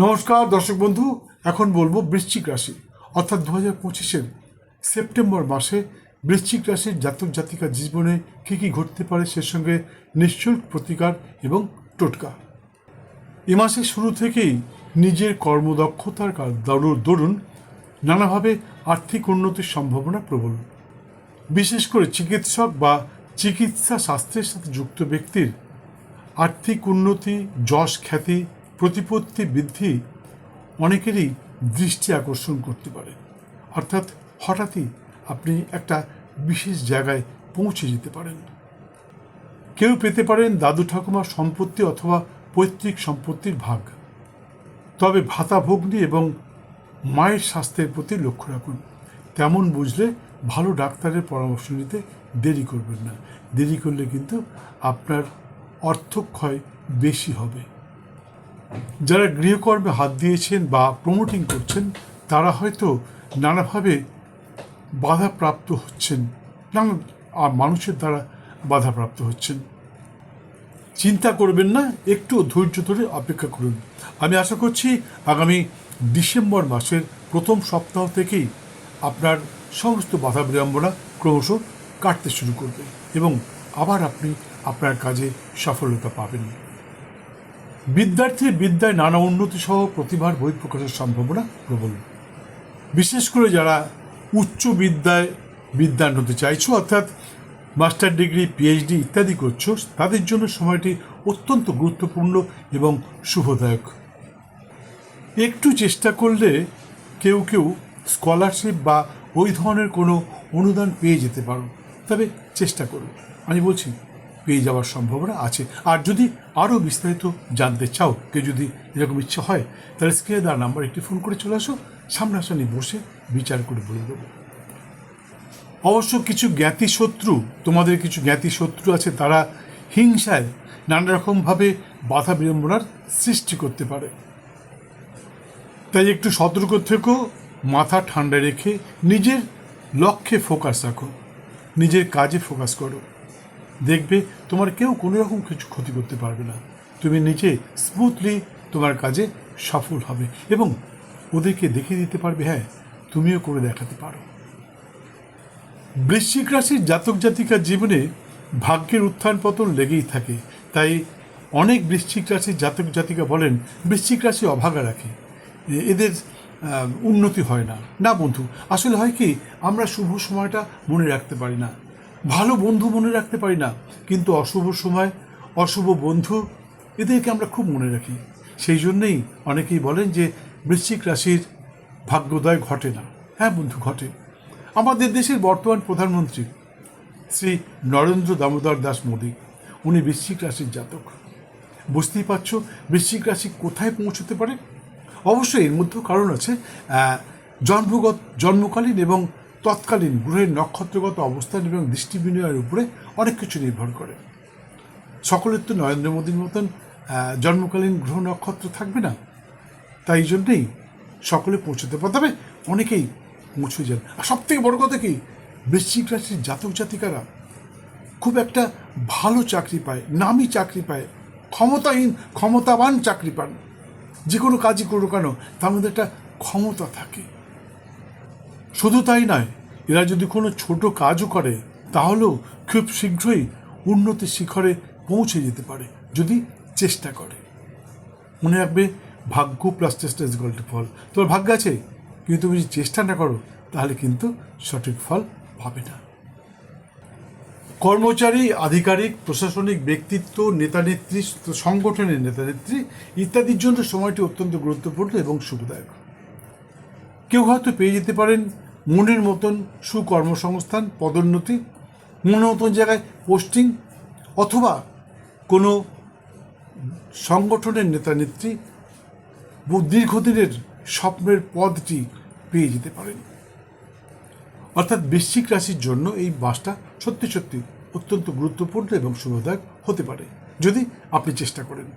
নমস্কার, দর্শক বন্ধু। এখন বলব বৃশ্চিক রাশি। অর্থাৎ দু হাজার পঁচিশের সেপ্টেম্বর মাসে বৃশ্চিক রাশির জাতক জাতিকা জীবনে কী কী ঘটতে পারে সে সঙ্গে নিঃশুল্ক প্রতিকার এবং টোটকা। এ মাসের শুরু থেকেই নিজের কর্মদক্ষতার কার- দরু- দরুন নানাভাবে আর্থিক উন্নতির সম্ভাবনা প্রবল। বিশেষ করে চিকিৎসক বা চিকিৎসা স্বাস্থ্যের সাথে যুক্ত ব্যক্তির আর্থিক উন্নতি, যশ খ্যাতি প্রতিপত্তি বৃদ্ধি অনেকেরই দৃষ্টি আকর্ষণ করতে পারে। অর্থাৎ হঠাৎই আপনি একটা বিশেষ জায়গায় পৌঁছে যেতে পারেন। কেউ পেতে পারেন দাদু ঠাকুমার সম্পত্তি অথবা পৈতৃক সম্পত্তির ভাগ। তবে ভাতা ভগ্নি এবং মায়ের স্বাস্থ্যের প্রতি লক্ষ্য রাখুন। তেমন বুঝলে ভালো ডাক্তারের পরামর্শ নিতে দেরি করবেন না। দেরি করলে কিন্তু আপনার অর্থক্ষয় বেশি হবে। যারা গৃহকর্মে হাত দিয়েছেন বা প্রমোটিং করছেন, তারা হয়তো নানাভাবে বাধাপ্রাপ্ত হচ্ছেন। নানা, আর মানুষের দ্বারা বাধাপ্রাপ্ত হচ্ছেন। চিন্তা করবেন না, একটু ধৈর্য ধরে অপেক্ষা করুন। আমি আশা করছি আগামী ডিসেম্বর মাসের প্রথম সপ্তাহ থেকেই আপনার সমস্ত বাধা বিড়ম্বনা ক্রমশ কাটতে শুরু করবে এবং আবার আপনি আপনার কাজে সফলতা পাবেন। বিদ্যার্থীর বিদ্যায় নানা উন্নতি সহ প্রতিভার বহিঃপ্রকাশের সম্ভাবনা প্রবল। বিশেষ করে যারা উচ্চ বিদ্যায় বিদ্যান হতে চাইছো, অর্থাৎ মাস্টার ডিগ্রি, পিএইচডি ইত্যাদি করছ, তাদের জন্য সময়টি অত্যন্ত গুরুত্বপূর্ণ এবং শুভদায়ক। একটু চেষ্টা করলে কেউ কেউ স্কলারশিপ বা ওই ধরনের কোনো অনুদান পেয়ে যেতে পারো। তবে চেষ্টা করো। আমি বলছি পেয়ে যাওয়ার সম্ভাবনা আছে। আর যদি আরও বিস্তারিত জানতে চাও কেউ যদি এরকম ইচ্ছা হয়, তাহলে স্ক্রিনে দেওয়ার নাম্বার একটি ফোন করে চলে আসো। সামনাসামনি বসে বিচার করে বলে দেবো। অবশ্য কিছু জ্ঞাতি শত্রু, তোমাদের কিছু জ্ঞাতি শত্রু আছে, তারা হিংসায় নানা রকমভাবে বাধা বিড়ম্বনার সৃষ্টি করতে পারে। তাই একটু সতর্ক থেকেও মাথা ঠান্ডা রেখে নিজের লক্ষ্যে ফোকাস রাখো, নিজের কাজে ফোকাস করো। দেখবে তোমার কেউ কোনো রকম কিছু ক্ষতি করতে পারবে না। তুমি নিজে স্মুথলি তোমার কাজে সফল হবে এবং ওদেরকে দেখিয়ে দিতে পারবে হ্যাঁ তুমিও করে দেখাতে পারো। বৃশ্চিক রাশির জাতক জাতিকার জীবনে ভাগ্যের উত্থান পতন লেগেই থাকে। তাই অনেক বৃশ্চিক রাশির জাতক জাতিকা বলেন, বৃশ্চিক রাশি অভাগা রাখে। এদের উন্নতি হয় না। না বন্ধু, আসলে হয় কি, আমরা শুভ সময়টা মনে রাখতে পারি না। ভালো বন্ধু মনে রাখতে পারি না, কিন্তু অশুভ সময়, অশুভ বন্ধু এদেরকে আমরা খুব মনে রাখি। সেই জন্যেই অনেকেই বলেন যে বৃশ্চিক রাশির ভাগ্যোদয় ঘটে না। হ্যাঁ বন্ধু, ঘটে। আমাদের দেশের বর্তমান প্রধানমন্ত্রী শ্রী নরেন্দ্র দামোদর দাস মোদী, উনি বৃশ্চিক রাশির জাতক। বুঝতেই পারছ বৃশ্চিক রাশি কোথায় পৌঁছতে পারে? অবশ্যই এর মধ্যেও কারণ আছে জন্মগত জন্মকালীন এবং তৎকালীন গ্রহের নক্ষত্রগত অবস্থান এবং দৃষ্টি বিনিময়ের উপরে অনেক কিছু নির্ভর করে। সকলের তো নরেন্দ্র মোদীর মতন জন্মকালীন গ্রহ নক্ষত্র থাকবে না। তাই জন্যেই সকলে পৌঁছতে পারে তবে অনেকেই পৌঁছে যান। আর সব থেকে বড় কথা কি, বৃশ্চিক রাশির জাতক জাতিকারা খুব একটা ভালো চাকরি পায়, নামি চাকরি পায়, ক্ষমতাহীন, ক্ষমতাবান চাকরি পান। যে কোনো কাজই করো কেন, তার মধ্যে একটা ক্ষমতা থাকে। শুধু তাই নয় এরা যদি কোনো ছোট কাজও করে, তাহলেও খুব শীঘ্রই উন্নতি শিখরে পৌঁছে যেতে পারে, যদি চেষ্টা করে। মনে রাখবে, ভাগ্য প্লাস চেষ্টা ইজ গল্ড ফল। তোমার ভাগ্য আছে? কিন্তু তুমি যদি চেষ্টা না করো, তাহলে কিন্তু সঠিক ফল পাবে না। কর্মচারী, আধিকারিক, প্রশাসনিক ব্যক্তিত্ব নেতানেত্রী সংগঠনের নেতানেত্রী ইত্যাদির জন্য সময়টি অত্যন্ত গুরুত্বপূর্ণ এবং সুখদায়ক। কেউ হয়তো পেয়ে যেতে পারেন মনের মতন সুকর্মসংস্থান, পদোন্নতি, মনের মতন জায়গায় পোস্টিং অথবা কোনো সংগঠনের নেতানেত্রী দীর্ঘদিনের স্বপ্নের পদটি পেয়ে যেতে পারেন। অর্থাৎ বৃশ্চিক রাশির জন্য এই মাসটা সত্যি সত্যি অত্যন্ত গুরুত্বপূর্ণ এবং শুভদায়ক হতে পারে, যদি আপনি চেষ্টা করেন।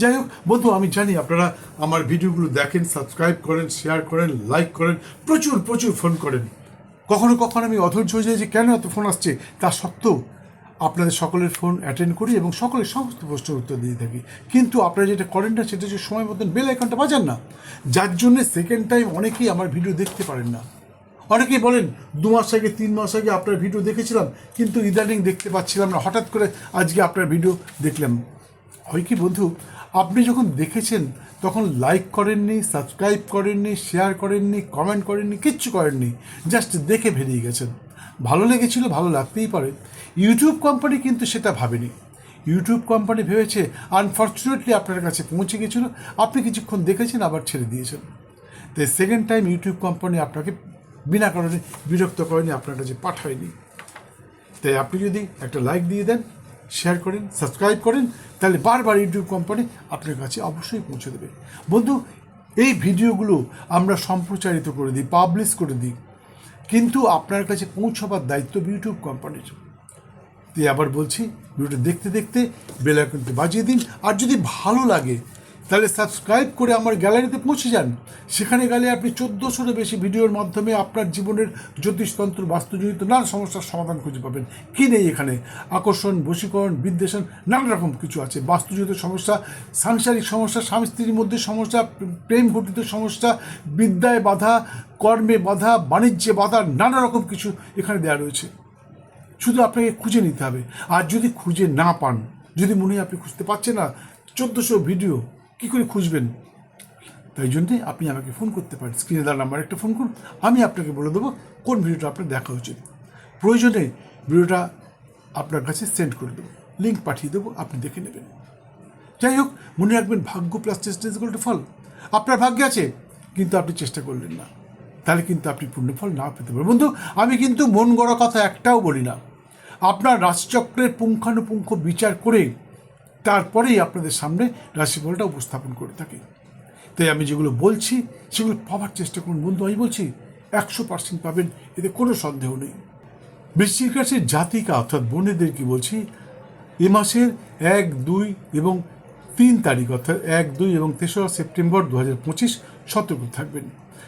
যাই হোক, বন্ধু, আমি জানি আপনারা আমার ভিডিওগুলো দেখেন সাবস্ক্রাইব করেন শেয়ার করেন লাইক করেন, প্রচুর প্রচুর ফোন করেন। কখনো কখনো আমি অধৈর্য হয়ে যাই যে কেন এত ফোন আসছে? তা সত্ত্বেও আপনাদের সকলের ফোন অ্যাটেন্ড করি এবং সকলের সমস্ত প্রশ্নের উত্তর দিয়ে থাকি। কিন্তু আপনারা যেটা করেন না, সেটা হচ্ছে সময় মতন বেল আইকনটা বাজান না। যার জন্য সেকেন্ড টাইম অনেকেই আমার ভিডিও দেখতে পারেন না। অনেকেই বলেন, দু মাস আগে, তিন মাস আগে আপনার ভিডিও দেখেছিলাম, কিন্তু ইদানিং দেখতে পাচ্ছিলাম না। হঠাৎ করে আজকে আপনার ভিডিও দেখলাম। হয় কি বন্ধু? আপনি যখন দেখেছেন, তখন লাইক করেননি সাবস্ক্রাইব করেননি শেয়ার করেননি কমেন্ট করেননি, কিচ্ছু করেননি জাস্ট দেখে বেরিয়ে গেছেন। ভালো লেগেছিল, ভালো লাগতেই পারে। ইউটিউব কোম্পানি কিন্তু সেটা ভাবেনি। ইউটিউব কোম্পানি ভেবেছে আনফর্চুনেটলি আপনার কাছে পৌঁছে গেছিল, আপনি কিছুক্ষণ দেখেছেন, আবার ছেড়ে দিয়েছেন। তাই সেকেন্ড টাইম ইউটিউব কোম্পানি আপনাকে বিনা কারণে বিরক্ত করেনি, আপনার কাছে পাঠায়নি। তাই আপনি যদি একটা লাইক দিয়ে দেন শেয়ার করেন সাবস্ক্রাইব করেন, তাহলে বারবার ইউটিউব কোম্পানি আপনার কাছে অবশ্যই পৌঁছে দেবে। বন্ধু, এই ভিডিওগুলো আমরা সম্প্রচারিত করে দিই পাবলিশ করে দিই, কিন্তু আপনার কাছে পৌঁছাবার দায়িত্ব ইউটিউব কোম্পানির তাই আবার বলছি, ভিডিওটা দেখতে দেখতে বেল আইকনটি বাজিয়ে দিন, আর যদি ভালো লাগে তাহলে সাবস্ক্রাইব করে আমার গ্যালারিতে পৌঁছে যান। সেখানে গেলে আপনি চোদ্দোশোরও বেশি ভিডিওর মাধ্যমে আপনার জীবনের জ্যোতিষতন্ত্র বাস্তুজনিত নানা সমস্যার সমাধান খুঁজে পাবেন। কী নেই এখানে? আকর্ষণ, বশীকরণ, বিদ্বেষণ, নানা রকম কিছু আছে। বাস্তুজনিত সমস্যা, সাংসারিক সমস্যা, স্বামী স্ত্রীর মধ্যে সমস্যা, প্রেম ঘটিত সমস্যা, বিদ্যায় বাধা, কর্মে বাধা, বাণিজ্যে বাধা, নানা রকম কিছু এখানে দেওয়া রয়েছে। শুধু আপনাকে খুঁজে নিতে হবে। আর যদি খুঁজে না পান, যদি মনে হয় আপনি খুঁজতে পারছেন না, চোদ্দোশো ভিডিও কী করে খুঁজবেন? তাই জন্যে আপনি আমাকে ফোন করতে পারেন। স্ক্রিনে দেওয়ার নাম্বার একটা ফোন করুন, আমি আপনাকে বলে দেবো কোন ভিডিওটা আপনার দেখা উচিত। প্রয়োজনে ভিডিওটা আপনার কাছে সেন্ড করে দেবো। লিঙ্ক পাঠিয়ে দেবো, আপনি দেখে নেবেন। যাই হোক, মনে রাখবেন ভাগ্য প্লাস চেষ্টা ইজ ফল। আপনার ভাগ্যে আছে, কিন্তু আপনি চেষ্টা করলেন না। তাহলে কিন্তু আপনি পূর্ণফল না পেতে পারেন বন্ধু, আমি কিন্তু মন গড়া কথা একটাও বলি না। আপনার রাশিচক্রের পুঙ্খানুপুঙ্খ বিচার করে তারপরেই আপনাদের সামনে রাশিফলটা উপস্থাপন করে থাকি। তাই আমি যেগুলো বলছি, সেগুলো পাওয়ার চেষ্টা করুন। বন্ধু, আমি বলছি, একশো পার্সেন্ট পাবেন, এতে কোনো সন্দেহ নেই। বৃশ্চিক রাশির জাতিকা, অর্থাৎ বোনেদেরকে বলছি, এ মাসের এক, দুই এবং তিন তারিখ, অর্থাৎ এক, দুই এবং তেসরা সেপ্টেম্বর দু হাজার পঁচিশ সতর্ক থাকবেন।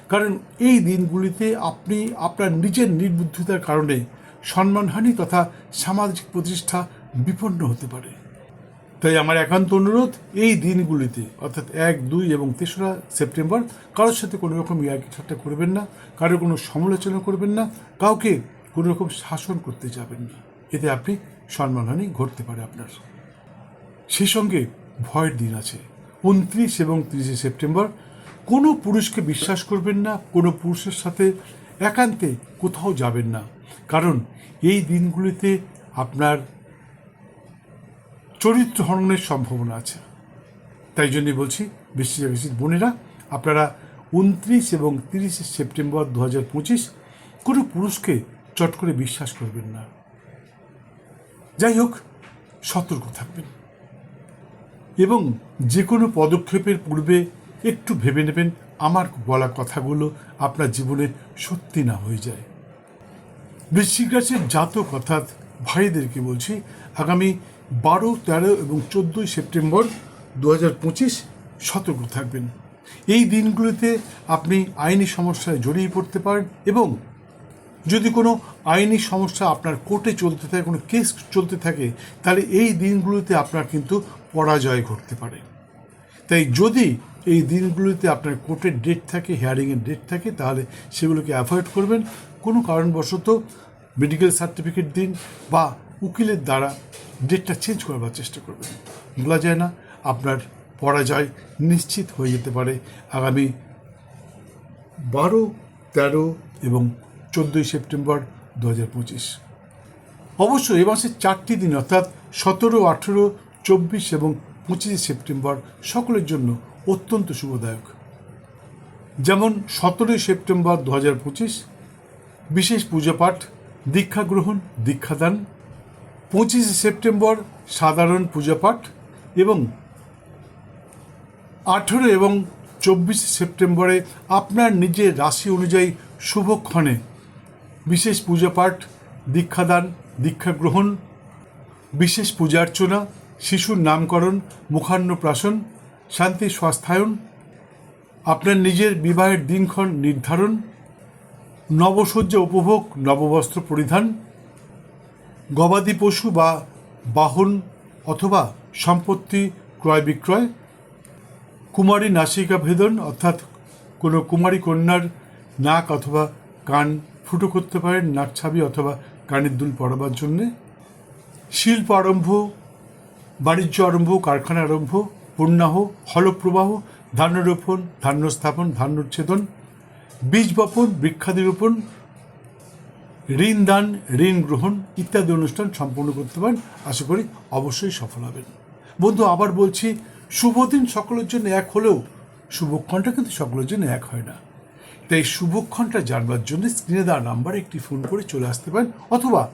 কারণ এই দিনগুলিতে আপনি আপনার নিজের নির্বুদ্ধিতার কারণে সম্মানহানি তথা সামাজিক প্রতিষ্ঠা বিপন্ন হতে পারে। তাই আমার একান্ত অনুরোধ, এই দিনগুলিতে, অর্থাৎ এক, দুই এবং তেসরা সেপ্টেম্বর, কারোর সাথে কোনো রকম ইয়ার্কি ঠাট্টা করবেন না, কারোর কোনো সমালোচনা করবেন না, কাউকে কোনো রকম শাসন করতে যাবেন না। এতে আপনি সম্মানহানি ঘটতে পারে আপনার। সেই সঙ্গে ভয়ের দিন আছে। উনত্রিশ এবং তিরিশে সেপ্টেম্বর, কোনো পুরুষকে বিশ্বাস করবেন না, কোনো পুরুষের সাথে একান্তে কোথাও যাবেন না। কারণ এই দিনগুলিতে আপনার চরিত্র হরণের সম্ভাবনা আছে। তাই জন্যে বলছি বেশি বেশি বোনেরা, আপনারা উনত্রিশ এবং তিরিশে সেপ্টেম্বর দু হাজার পঁচিশ কোনো পুরুষকে চট করে বিশ্বাস করবেন না। যাই হোক, সতর্ক থাকবেন। এবং যে কোনো পদক্ষেপের পূর্বে একটু ভেবে নেবেন, আমার বলা কথাগুলো আপনার জীবনে সত্যি না হয়ে যায়। বৃশ্চিক রাশির জাতক অর্থাৎ ভাইদেরকে বলছি, আগামী বারো, তেরো এবং চোদ্দোই সেপ্টেম্বর দু হাজার পঁচিশ সতর্ক থাকবেন। এই দিনগুলিতে আপনি আইনি সমস্যায় জড়িয়ে পড়তে পারেন এবং যদি কোনো আইনি সমস্যা আপনার কোর্টে চলতে থাকে, কোনো কেস চলতে থাকে, তাহলে এই দিনগুলোতে আপনার কিন্তু পরাজয় ঘটতে পারে। তাই যদি এই দিনগুলোতে আপনার কোর্টের ডেট থাকে, হিয়ারিংয়ের ডেট থাকে, তাহলে সেগুলোকে অ্যাভয়েড করবেন। কোনো কারণবশত মেডিকেল সার্টিফিকেট দিন বা উকিলের দ্বারা ডেটটা চেঞ্জ করবার চেষ্টা করবেন। বলা যায় না, আপনার পরাজয় নিশ্চিত হয়ে যেতে পারে। আগামী বারো, তেরো এবং চোদ্দোই সেপ্টেম্বর দু হাজার পঁচিশ। অবশ্য এ মাসের চারটি দিন, অর্থাৎ সতেরো, আঠেরো, চব্বিশ এবং পঁচিশে সেপ্টেম্বর সকলের জন্য অত্যন্ত শুভদায়ক। যেমন সতেরোই সেপ্টেম্বর দু হাজার পঁচিশ, বিশেষ পূজাপাঠ দীক্ষা গ্রহণ, দীক্ষাদান পঁচিশে সেপ্টেম্বর সাধারণ পূজাপাঠ এবং আঠেরো এবং চব্বিশে সেপ্টেম্বরে আপনার নিজের রাশি অনুযায়ী শুভক্ষণে বিশেষ পূজাপাঠ, দীক্ষাদান দীক্ষা গ্রহণ বিশেষ পূজার্চনা, শিশুর নামকরণ, মুখান্নপ্রাশন, শান্তি স্বাস্থ্যায়ন, আপনার নিজের বিবাহের দিনক্ষণ নির্ধারণ, নবসজ্জা উপভোগ, নববস্ত্র পরিধান গবাদি পশু বা বাহন অথবা সম্পত্তি ক্রয় বিক্রয়, কুমারী নাসিকা ভেদন অর্থাৎ কোনো কুমারী কন্যার নাক অথবা কান ফুটো করতে পারেন, নাক ছাবি অথবা কানের দুল পড়াবার জন্যে। শিল্প আরম্ভ, বাণিজ্য আরম্ভ, কারখানা আরম্ভ পূর্ণাহ হলপ্রবাহ ধান্য রোপণ ধান্য স্থাপন ধান্যচ্ছেদন বীজ বপন, বৃক্ষাদি রোপণ ঋণ দান, ঋণ গ্রহণ ইত্যাদি অনুষ্ঠান সম্পন্ন করতে পারেন। আশা করি অবশ্যই সফল হবেন। বন্ধু, আবার বলছি, শুভ দিন সকলের জন্য এক হলেও শুভক্ষণটা কিন্তু সকলের জন্য এক হয় না। তাই শুভক্ষণটা জানবার জন্য স্ক্রিনে দেওয়া নাম্বারে একটি ফোন করে চলে আসতে পারেন, অথবা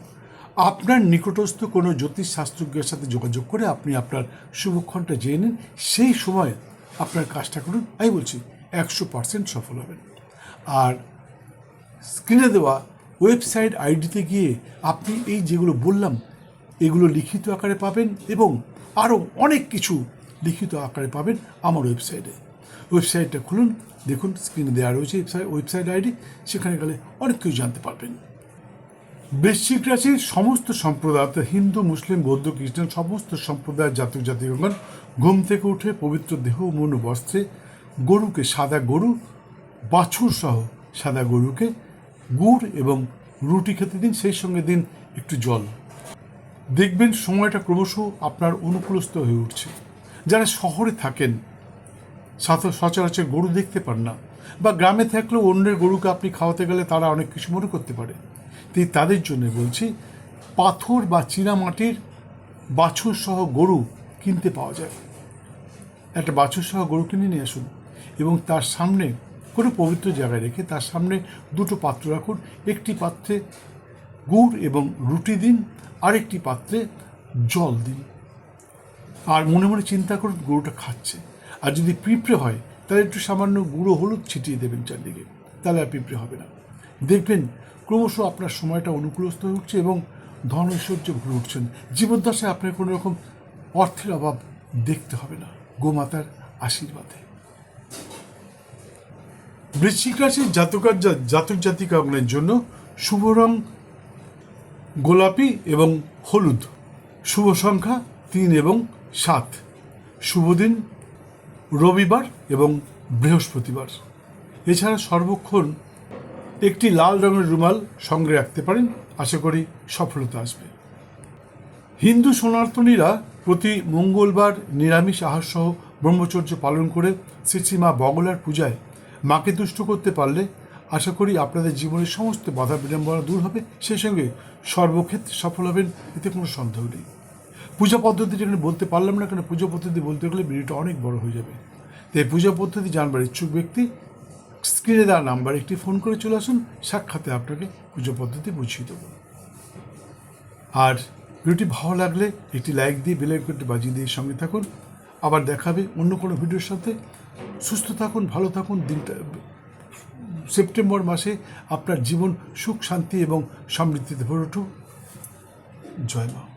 আপনার নিকটস্থ কোনো জ্যোতিষ শাস্ত্রজ্ঞের সাথে যোগাযোগ করে আপনি আপনার শুভক্ষণটা জেনে নিন। সেই সময় আপনার কাজটা করুন। আমি বলছি, একশো পার্সেন্ট সফল হবেন। আর স্ক্রিনে দেওয়া ওয়েবসাইট আইডিতে গিয়ে আপনি এই যেগুলো বললাম, এগুলো লিখিত আকারে পাবেন এবং আরও অনেক কিছু লিখিত আকারে পাবেন আমার ওয়েবসাইটে। ওয়েবসাইটটা খুলুন, দেখুন স্ক্রিনে দেওয়া রয়েছে ওয়েবসাইট ওয়েবসাইট আইডি, সেখানে গেলে অনেক কিছু জানতে পারবেন। বৃশ্চিক রাশির সমস্ত সম্প্রদায়, অর্থাৎ হিন্দু, মুসলিম, বৌদ্ধ, খ্রিস্টান, সমস্ত সম্প্রদায়ের জাতক জাতিগণ ঘুম থেকে উঠে পবিত্র দেহ, মন বস্ত্রে গরুকে সাদা গরু বাছুর সহ সাদা গরুকে গুড় এবং রুটি খেতে দিন, সেই সঙ্গে দিন একটু জল। দেখবেন সময়টা ক্রমশ আপনার অনুকূলস্থ হয়ে উঠছে। যারা শহরে থাকেন, সাথে সচরাচর গরু দেখতে পান না, বা গ্রামে থাকলেও অন্যের গরুকে আপনি খাওয়াতে গেলে তারা অনেক কিছু মনে করতে পারে। তাই তাদের জন্য বলছি, পাথর বা চীনামাটির বাছুর সহ গরু কিনতে পাওয়া যায়। একটা বাছুর সহ গরু কিনে নিয়ে আসুন এবং তার সামনে কোনো পবিত্র জায়গায় রেখে তার সামনে দুটো পাত্র রাখুন। একটি পাত্রে গুড় এবং রুটি দিন, আরেকটি পাত্রে জল দিন। আর মনে মনে চিন্তা করুন গরুটা খাচ্ছে। আর যদি পিঁপড়ে হয়, তাহলে একটু সামান্য গুঁড়ো হলুদ ছিটিয়ে দেবেন চারদিকে। তাহলে আর পিঁপড়ে হবে না। দেখবেন, ক্রমশ আপনার সময়টা অনুকূলস্থ উঠছে এবং ধন ঐশ্বর্য ভরে উঠছেন। জীবদ্দশায় আপনার কোনো রকম অর্থের অভাব দেখতে হবে না। গোমাতার আশীর্বাদে। বৃশ্চিক রাশির জাতকার জা- জাতক জাতিকাগণের জন্য শুভ রং গোলাপি এবং হলুদ। শুভ সংখ্যা তিন এবং সাত। শুভ দিন রবিবার এবং বৃহস্পতিবার। এছাড়া সর্বক্ষণ একটি লাল রঙের রুমাল সঙ্গে রাখতে পারেন। আশা করি সফলতা আসবে। হিন্দু সনাতনীরা প্রতি মঙ্গলবার নিরামিষ আহার সহ ব্রহ্মচর্য পালন করে শ্রী শ্রী মা বগলার পূজায় মাকে তুষ্ট করতে পারলে আশা করি আপনাদের জীবনের সমস্ত বাধা বিড়ম্বনা দূর হবে। সেই সঙ্গে সর্বক্ষেত্রে সফল হবেন, এতে কোনো সন্দেহ নেই। পূজা পদ্ধতি যেখানে বলতে পারলাম না কেন, পুজো পদ্ধতি বলতে গেলে ভিডিওটা অনেক বড় হয়ে যাবে। তাই পূজা পদ্ধতি জানবার ইচ্ছুক ব্যক্তি স্ক্রিনে দেওয়া নাম্বার একটি ফোন করে চলে আসুন, সাক্ষাতে আপনাকে পুজো পদ্ধতি বুঝিয়ে দেবো। আর ভিডিওটি ভালো লাগলে একটি লাইক দিয়ে বেল আইকনটি বাজিয়ে দিয়ে সঙ্গে থাকুন। আবার দেখাবে অন্য কোনো ভিডিওর সাথে। সুস্থ থাকুন, ভালো থাকুন দিনটা সেপ্টেম্বর মাসে আপনার জীবন সুখ, শান্তি এবং সমৃদ্ধিতে ভরে উঠুক। জয় মা।